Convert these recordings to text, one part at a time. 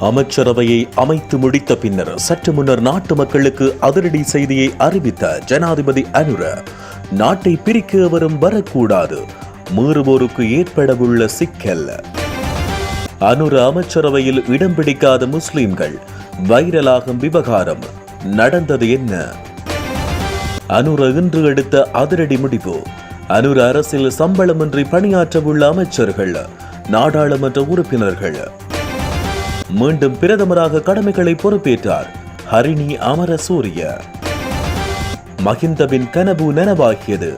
அமைச்சரவையை அமைத்து முடித்த பின்னர் சற்று முன்னர் நாட்டு மக்களுக்கு அதிரடி செய்தியை அறிவித்த ஜனாதிபதி அனுர நாட்டை பிரிக்க எவரும் வரக்கூடாது மீறுவோருக்கு ஏற்படவுள்ள சிக்கல். அனுர அமைச்சரவையில் இடம் பிடிக்காத முஸ்லிம்கள் வைரலாகும் விவகாரம் நடந்தது என்ன? அனுர இன்று எடுத்த அதிரடி முடிவு அனுர அரசில் சம்பளமின்றி பணியாற்றவுள்ள அமைச்சர்கள் நாடாளுமன்ற உறுப்பினர்கள் மீண்டும் பிரதமராக கடமைகளை பொறுப்பேற்றார். ஹரிணி அமரசூரிய. மஹிந்தவின் கனவு நனவாகியது.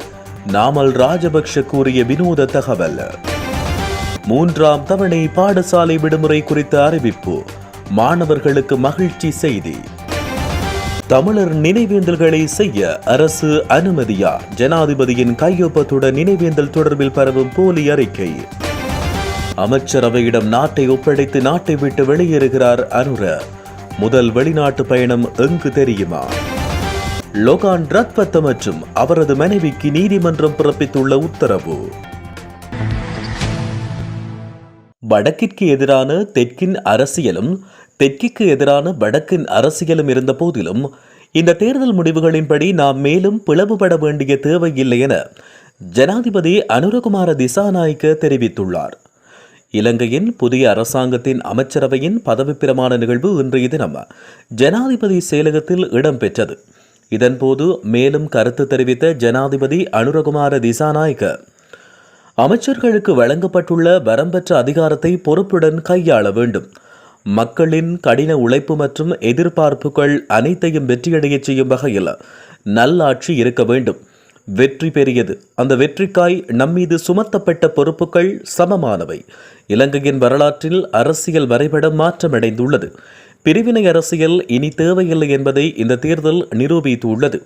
நாமல் ராஜபக்ஷ கூறிய வினோத தகவல். மூன்றாம் தவணை பாடசாலை விடுமுறை குறித்த அறிவிப்பு. மாணவர்களுக்கு மகிழ்ச்சி செய்தி. தமிழர் நினைவேந்தல்களை செய்ய அரசு அனுமதியா? ஜனாதிபதியின் கையொப்பத்துடன் நினைவேந்தல் தொடர்பில் பரவும் போலி அறிக்கை. அமைச்சரவையிடம் நாட்டை ஒப்படைத்து நாட்டை விட்டு வெளியேறுகிறார் அனுர. முதல் வெளிநாட்டு பயணம் எங்கு தெரியுமா? லோகான் ரத்பத்த மற்றும் அவரது மனைவிக்கு நீதிமன்றம் பிறப்பித்துள்ள உத்தரவு. வடக்கிற்கு எதிரான தெற்கின் அரசியலும் தெற்கிற்கு எதிரான வடக்கின் அரசியலும் இருந்த போதிலும் இந்த தேர்தல் முடிவுகளின்படி நாம் மேலும் பிளவுபட வேண்டிய தேவையில்லை என ஜனாதிபதி அனுரகுமார திசாநாயக்க தெரிவித்துள்ளார். இலங்கையின் புதிய அரசாங்கத்தின் அமைச்சரவையின் பதவிப்பிரமாண நிகழ்வு இன்றைய தினம். ஜனாதிபதி செயலகத்தில் இடம்பெற்றது இதன்போது மேலும் கருத்து தெரிவித்த ஜனாதிபதி அனுரகுமார திசாநாயக்க அமைச்சர்களுக்கு வழங்கப்பட்டுள்ள வரம்பற்ற அதிகாரத்தை பொறுப்புடன் கையாள வேண்டும். மக்களின் கடின உழைப்பு மற்றும் எதிர்பார்ப்புகள் அனைத்தையும் வெற்றியடையச் செய்யும் வகையில் நல்லாட்சி இருக்க வேண்டும். வெற்றி பெரியது. அந்த வெற்றிக்காய் நம்மீது சுமத்தப்பட்ட பொறுப்புகள் சமமானவை. இலங்கையின் வரலாற்றில் அரசியல் வரைபடம் மாற்றமடைந்துள்ளது. பிரிவினை அரசியல் இனி தேவையில்லை என்பதை இந்த தேர்தல் நிரூபித்துள்ளது.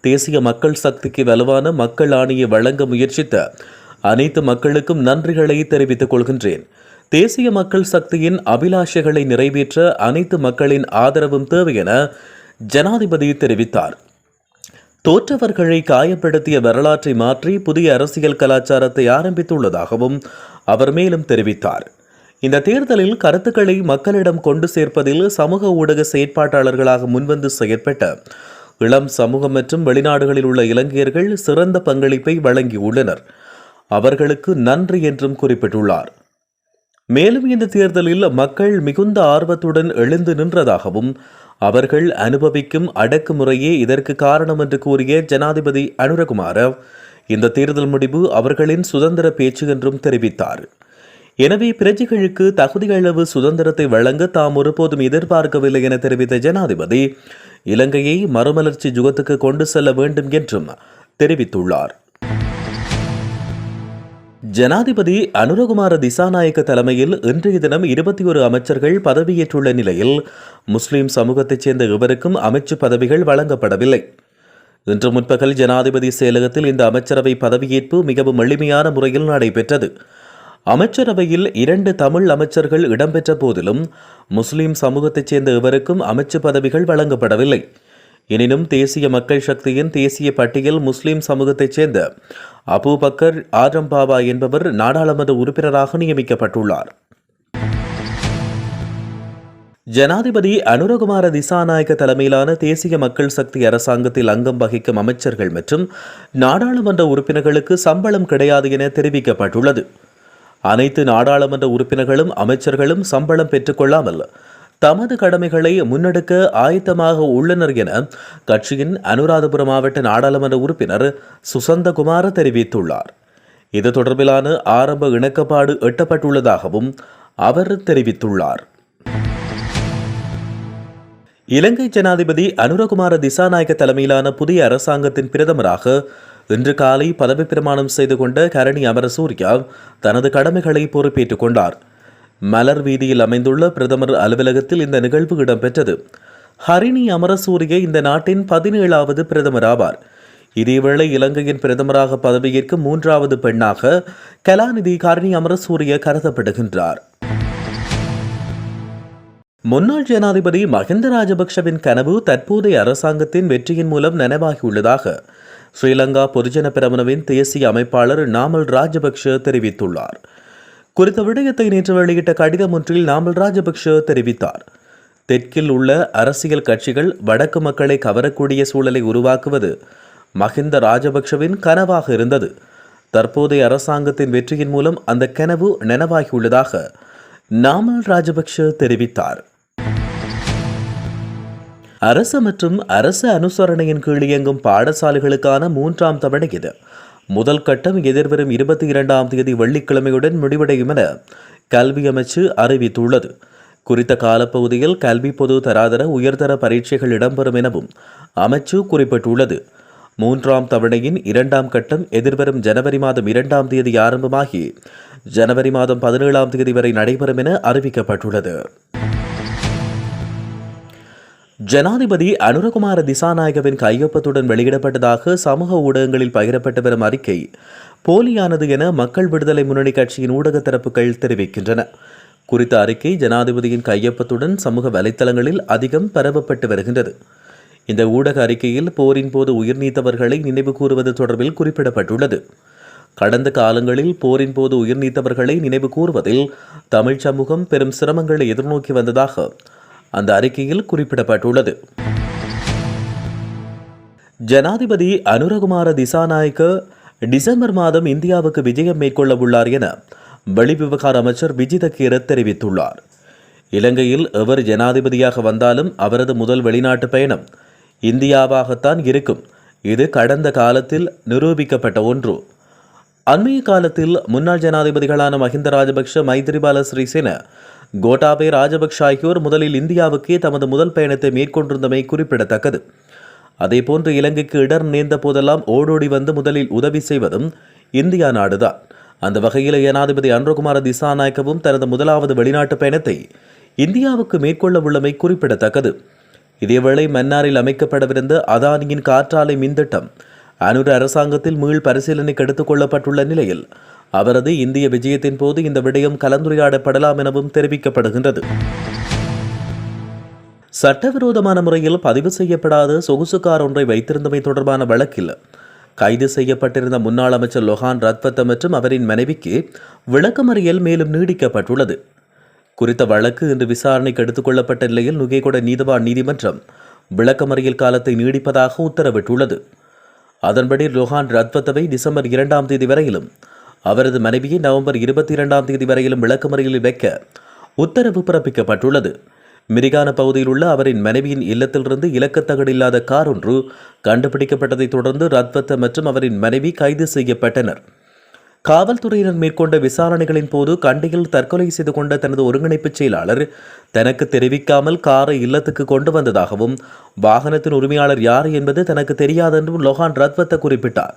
தேசிய மக்கள் சக்திக்கு வலுவான மக்கள் ஆணையை வழங்க முயற்சித்த அனைத்து மக்களுக்கும் நன்றிகளை தெரிவித்துக் கொள்கின்றேன். தேசிய மக்கள் சக்தியின் அபிலாஷைகளை நிறைவேற்ற அனைத்து மக்களின் ஆதரவும் தேவை என ஜனாதிபதி தெரிவித்தார். தோற்றவர்களை காயப்படுத்திய வரலாற்றை மாற்றி புதிய அரசியல் கலாச்சாரத்தை ஆரம்பித்துள்ளதாகவும் அவர் மேலும் தெரிவித்தார். இந்த தேர்தலில் கருத்துக்களை மக்களிடம் கொண்டு சேர்ப்பதில் சமூக ஊடக செயற்பாட்டாளர்களாக முன்வந்து செயற்பட்ட இளம் சமூகம் மற்றும் வெளிநாடுகளில் உள்ள இலங்கையர்கள் சிறந்த பங்களிப்பை வழங்கியுள்ளனர். அவர்களுக்கு நன்றி என்றும் குறிப்பிட்டுள்ளார். மேலும் இந்த தேர்தலில் மக்கள் மிகுந்த ஆர்வத்துடன் எழுந்து நின்றதாகவும் அவர்கள் அனுபவிக்கும் அடக்குமுறையே இதற்கு காரணம் என்று கூறிய ஜனாதிபதி அனுரகுமார இந்த தேர்தல் முடிவு அவர்களின் சுதந்திர பேச்சு என்றும் தெரிவித்தார். எனவே பிரஜைகளுக்கு தகுதியளவு சுதந்திரத்தை வழங்க தாம் ஒருபோதும் எதிர்பார்க்கவில்லை என தெரிவித்த ஜனாதிபதி இலங்கையை மறுமலர்ச்சி யுகத்துக்கு கொண்டு செல்ல வேண்டும் என்றும் தெரிவித்துள்ளார். ஜனாதிபதி அனுரகுமார திசாநாயக்க தலைமையில் இன்றைய தினம் இருபத்தி ஒரு அமைச்சர்கள் பதவியேற்றுள்ள நிலையில் முஸ்லிம் சமூகத்தைச் சேர்ந்த இவருக்கும் அமைச்சு பதவிகள் வழங்கப்படவில்லை. இன்று முற்பகல் ஜனாதிபதி செயலகத்தில் இந்த அமைச்சரவை பதவியேற்பு மிகவும் எளிமையான முறையில் நடைபெற்றது. அமைச்சரவையில் இரண்டு தமிழ் அமைச்சர்கள் இடம்பெற்ற போதிலும் முஸ்லிம் சமூகத்தைச் சேர்ந்த இவருக்கும் அமைச்சு பதவிகள் வழங்கப்படவில்லை. எனினும் தேசிய மக்கள் சக்தியின் தேசிய பட்டியல் முஸ்லிம் சமூகத்தைச் சேர்ந்த அபூபக்கர் ஆரம் பாபா என்பவர் நாடாளுமன்ற உறுப்பினராக நியமிக்கப்பட்டுள்ளார். ஜனாதிபதி அனுரகுமார திசாநாயக்க தலைமையிலான தேசிய மக்கள் சக்தி அரசாங்கத்தில் அங்கம் வகிக்கும் அமைச்சர்கள் மற்றும் நாடாளுமன்ற உறுப்பினர்களுக்கு சம்பளம் கிடையாது என தெரிவிக்கப்பட்டுள்ளது. அனைத்து நாடாளுமன்ற உறுப்பினர்களும் அமைச்சர்களும் சம்பளம் பெற்றுக்கொள்ளாமல் தமது கடமைகளை முன்னெடுக்க ஆயத்தமாக உள்ளனர் என கட்சியின் அனுராதபுரம் மாவட்ட நாடாளுமன்ற உறுப்பினர் சுசந்தகுமார தெரிவித்துள்ளார். இது தொடர்பிலான ஆரம்ப இணக்கப்பாடு எட்டப்பட்டுள்ளதாகவும் அவர் தெரிவித்துள்ளார். இலங்கை ஜனாதிபதி அனுரகுமார திசாநாயக்க தலைமையிலான புதிய அரசாங்கத்தின் பிரதமராக இன்று காலை பதவி பிரமாணம் செய்து கொண்ட கரணி அமரசூர்யா தனது கடமைகளை பொறுப்பேற்றுக் கொண்டார். மலர் வீதியில் அமைந்துள்ள பிரதமர் அலுவலகத்தில் இந்த நிகழ்வு இடம்பெற்றது. ஹரிணி அமரசூரிய இந்த நாட்டின் பதினேழாவது பிரதமர் ஆவார். இதேவேளை இலங்கையின் பிரதமராக பதவியேற்கும் மூன்றாவது பெண்ணாக கலாநிதி ஹரிணி அமரசூரிய கருதப்படுகின்றார். முன்னாள் ஜனாதிபதி மஹிந்த ராஜபக்ஷவின் கனவு தற்போதைய அரசாங்கத்தின் வெற்றியின் மூலம் நனவாகியுள்ளதாக ஸ்ரீலங்கா பொதுஜன பிரமணவின் தேசிய அமைப்பாளர் நாமல் ராஜபக்ஷ தெரிவித்துள்ளார். குறித்த விடயத்தை நேற்று வெளியிட்ட கடிதம் ஒன்றில் நாமல் ராஜபக்ஷ தெரிவித்தார். தெற்கில் உள்ள அரசியல் கட்சிகள் வடக்கு மக்களை கவரக்கூடிய சூழலை உருவாக்குவது மஹிந்த ராஜபக்ஷவின் கனவாக இருந்தது. தற்போதைய அரசாங்கத்தின் வெற்றியின் மூலம் அந்த கனவு நனவாகியுள்ளதாக நாமல் ராஜபக்ஷ தெரிவித்தார். அரசு மற்றும் அரசு அனுசரணையின் கீழ் இயங்கும் பாடசாலைகளுக்கான மூன்றாம் தவணை இது. முதல் கட்டம் எதிர்வரும் இருபத்தி இரண்டாம் தேதி வெள்ளிக்கிழமையுடன் முடிவடையும் என கல்வி அமைச்சு அறிவித்துள்ளது. குறித்த காலப்பகுதியில் கல்வி பொது தராதர உயர்தர பரீட்சைகள் இடம்பெறும் எனவும் அமைச்சு குறிப்பிட்டுள்ளது. மூன்றாம் தவணையின் இரண்டாம் கட்டம் எதிர்வரும் ஜனவரி மாதம் இரண்டாம் தேதி ஆரம்பமாகி ஜனவரி மாதம் பதினேழாம் தேதி வரை நடைபெறும் என அறிவிக்கப்பட்டுள்ளது. ஜனாதிபதி அனுரகுமார திசாநாயகவின் கையொப்பத்துடன் வெளியிடப்பட்டதாக சமூக ஊடகங்களில் பகிரப்பட்டு வரும் அறிக்கை போலியானது என மக்கள் விடுதலை முன்னணி கட்சியின் ஊடக தரப்புகள் தெரிவிக்கின்றன. குறித்த அறிக்கை ஜனாதிபதியின் கையொப்பத்துடன் சமூக வலைத்தளங்களில் அதிகம் பரவப்பட்டு வருகின்றது. இந்த ஊடக அறிக்கையில் போரின் போது உயிர் நீத்தவர்களை நினைவு கூறுவது தொடர்பில் குறிப்பிடப்பட்டுள்ளது. கடந்த காலங்களில் போரின் போது உயிர் நீத்தவர்களை நினைவு கூறுவதில் தமிழ் சமூகம் பெரும் சிரமங்களை எதிர்நோக்கி வந்ததாக அந்த அறிக்கையில் குறிப்பிடப்பட்டுள்ளது. ஜனாதிபதி அனுரகுமார திசாநாயக்க டிசம்பர் மாதம் இந்தியாவுக்கு விஜயம் மேற்கொள்ள உள்ளார் என வெளிவிவகார அமைச்சர் விஜித கீரத் தெரிவித்துள்ளார். இலங்கையில் எவர் ஜனாதிபதியாக வந்தாலும் அவரது முதல் வெளிநாட்டு பயணம் இந்தியாவாகத்தான் இருக்கும். இது கடந்த காலத்தில் நிரூபிக்கப்பட்ட ஒன்று. அண்மைய காலத்தில் முன்னாள் ஜனாதிபதிகளான மஹிந்த ராஜபக்ஷ மைத்ரிபால ஸ்ரீசேன கோட்டாபே ராஜபக்ஷ ஆகியோர் முதலில் இந்தியாவுக்கே தமது முதல் பயணத்தை மேற்கொண்டிருந்தமை குறிப்பிடத்தக்கது. அதேபோன்று இலங்கைக்கு இடர் நேர்ந்த போதெல்லாம் ஓடோடி வந்து முதலில் உதவி செய்வதும் இந்தியா நாடுதான். அந்த வகையில் ஜனாதிபதி அன்ரகுமார திசாநாயக்கவும் தனது முதலாவது வெளிநாட்டு பயணத்தை இந்தியாவுக்கு மேற்கொள்ள உள்ளமை குறிப்பிடத்தக்கது. இதேவேளை மன்னாரில் அமைக்கப்படவிருந்த அதானியின் காற்றாலை மின்திட்டம் அனுர அரசாங்கத்தில் மீள் பரிசீலனைக்கு எடுத்துக் கொள்ளப்பட்டுள்ள நிலையில் அவரது இந்திய விஜயத்தின் போது இந்த விடயம் கலந்துரையாடப்படலாம் எனவும் தெரிவிக்கப்படுகின்றது. சட்டவிரோதமான முறையில் பதிவு செய்யப்படாத சொகுசு கார் ஒன்றை வைத்திருந்தமை தொடர்பான வழக்கில் கைது செய்யப்பட்டிருந்த முன்னாள் அமைச்சர் லொஹான் ரத்வத்த மற்றும் அவரின் மனைவிக்கு விளக்கமறியல் மேலும் நீடிக்கப்பட்டுள்ளது. குறித்த வழக்கு இன்று விசாரணைக்கு எடுத்துக் கொள்ளப்பட்ட நிலையில் நுகேகொட நீதவான் நீதிமன்றம் விளக்கமறியல் காலத்தை நீடிப்பதாக உத்தரவிட்டுள்ளது. அதன்படி ரோஹான் ரத்வத்தவை டிசம்பர் இரண்டாம் தேதி வரையிலும் அவரது மனைவியை நவம்பர் இருபத்தி இரண்டாம் தேதி வரையிலும் விளக்கமறியலில் வைக்க உத்தரவு பிறப்பிக்கப்பட்டுள்ளது. மிரிகான பகுதியில் உள்ள அவரின் மனைவியின் இல்லத்திலிருந்து இலக்கத்தகடு இல்லாத கார் ஒன்று கண்டுபிடிக்கப்பட்டதைத் தொடர்ந்து ரத்வத்த மற்றும் அவரின் மனைவி கைது செய்யப்பட்டனர். காவல்துறையினர் மேற்கொண்ட விசாரணைகளின் போது கண்டியில் தற்கொலை செய்து கொண்ட தனது ஒருங்கிணைப்பு செயலாளர் தனக்கு தெரிவிக்காமல் காரை இல்லத்துக்கு கொண்டு வந்ததாகவும் வாகனத்தின் உரிமையாளர் யார் என்பது தனக்கு தெரியாதென்றும் லொஹான் ரத்வத்த குறிப்பிட்டார்.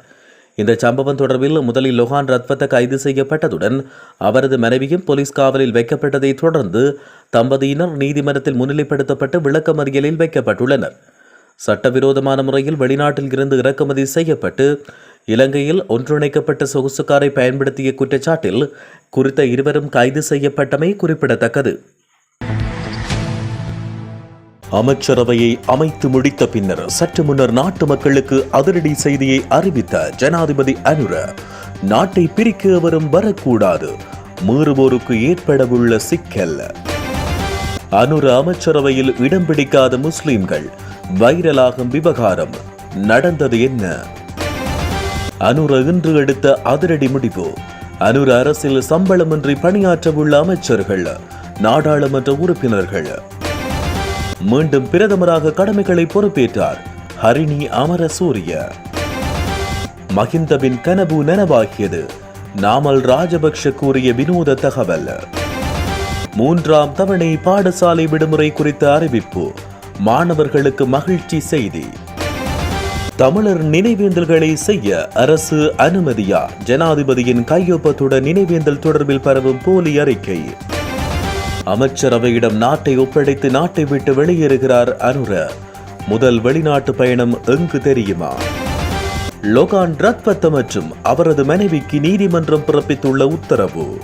இந்த சம்பவம் தொடர்பில் முதலில் லொஹான் ரத்வத்த கைது செய்யப்பட்டதுடன் அவரது மனைவியும் போலீஸ் காவலில் வைக்கப்பட்டதைத் தொடர்ந்து தம்பதியினர் நீதிமன்றத்தில் முன்னிலைப்படுத்தப்பட்டு விளக்கமறியலில் வைக்கப்பட்டுள்ளனர். சட்டவிரோதமான முறையில் வெளிநாட்டில் இருந்து இறக்குமதி செய்யப்பட்டு இலங்கையில் ஒன்றிணைக்கப்பட்ட சொகுசுக்காரை பயன்படுத்திய குற்றச்சாட்டில் குறித்த இருவரும் கைது செய்யப்பட்டமை குறிப்பிடத்தக்கது. அமைச்சரவையை அமைத்து முடித்த பின்னர் சற்று முன்னர் நாட்டு மக்களுக்கு அதிரடி செய்தியை அறிவித்த ஜனாதிபதி அனுர நாட்டை பிரிக்க அவரும் வரக்கூடாது மீறுவோருக்கு ஏற்படவுள்ள சிக்கல். அனுர அமைச்சரவையில் இடம் பிடிக்காத முஸ்லிம்கள் வைரலாகும் விவகாரம் நடந்தது என்ன? அனுர இன்று எடுத்த அதிரடி முடிவு அனுர அரசில் சம்பளமின்றி பணியாற்ற உள்ள அமைச்சர்கள் நாடாளுமன்ற உறுப்பினர்கள் மீண்டும் பிரதமராக கடமைகளை பொறுப்பேற்றார். ஹரிணி அமரசூரிய. மகிந்தவின் கனவு நனவாகியது. நாமல் ராஜபக்ஷ கூறிய வினோத தகவல். மூன்றாம் தவணை பாடசாலை விடுமுறை குறித்த அறிவிப்பு. மாணவர்களுக்கு மகிழ்ச்சி செய்தி. தமிழர் நினைவேந்தல்களை செய்ய அரசு அனுமதியா? ஜனாதிபதியின் கையொப்பத்துடன் நினைவேந்தல் தொடர்பில் பரவும் போலி அறிக்கை. அமைச்சரவையிடம் நாட்டை ஒப்படைத்து நாட்டை விட்டு வெளியேறுகிறார் அனுர. முதல் வெளிநாட்டு பயணம் எங்கு தெரியுமா? லோகான் ரத்பத்த மற்றும் அவரது மனைவிக்கு நீதிமன்றம் பிறப்பித்துள்ள உத்தரவு.